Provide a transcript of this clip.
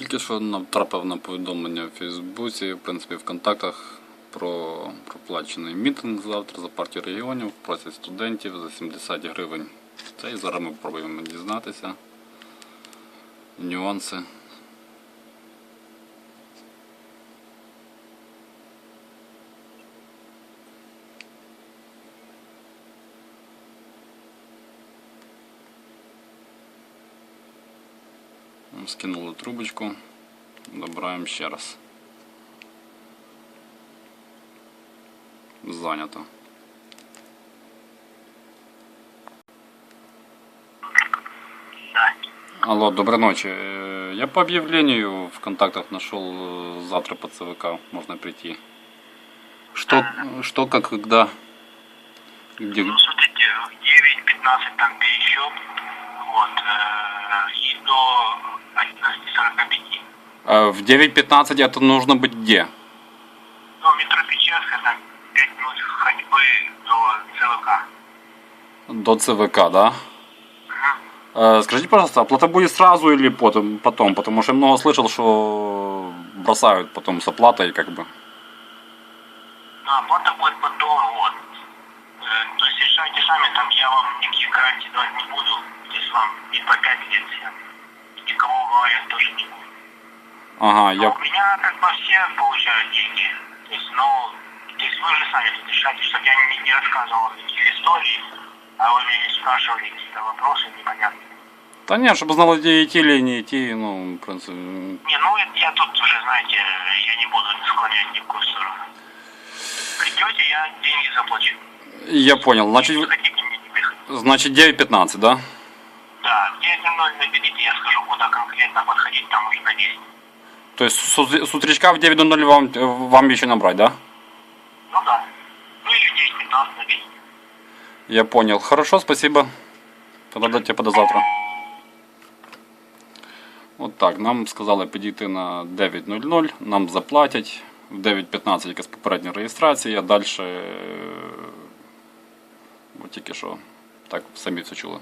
Тільки що натрапив на повідомлення в Фейсбуці, в принципі, в контактах про проплачений мітинг завтра за партію регіонів. Просять студентів за 70 гривень. Це і зараз ми спробуємо дізнатися. Нюанси. Скинули трубочку. Добираємо ще раз. Зайнято. Да. Алло, доброй ночи. Э, Я по объявлению в контактах нашел э, завтра по ЦВК можно прийти. Что, что как, когда? Где? Ну, смотрите, в 9.15 там пересчет, вот, э, и до 11.45. А В 9.15 это нужно быть где? Ну, метро Печерская, там 5 минут ходьбы до ЦВК. До ЦВК, да? Э, Скажите, пожалуйста, оплата будет сразу или потом, потом? Потому что я много слышал, что бросают потом с оплатой, как бы. Ну, оплата будет потом, вот. Э, то есть решайте сами, там я вам никаких гарантий давать не буду. Вам и по 5 лет всем. Никого уговорять тоже не буду. Ага, Но я... у меня как бы все получают деньги. То есть, ну, здесь вы же сами тут решайте, чтобы я не, не рассказывал никаких историй, а вы меня не спрашивали какие-то вопросы непонятные. Да нет, чтобы знал, где идти или не идти, ну, в принципе... Не, ну я тут уже, знаете, я не буду склонять ни в какую сторону. Придете, я деньги заплачу. Я понял. Значит, значит 9.15, да? 9.00 наберите, я скажу, куда конкретно подходить, там уже на 10. То есть с, с утречка в 9.00 вам, вам еще набрать, да? Ну да. Ну или в 9.15 наберите. Я понял. Хорошо, спасибо. Тогда до тебе до завтра. От так, нам сказали підійти на 9.00, нам заплатять. В 9.15 якась попередня реєстрація, далі. Тільки що. Так, самі все чули.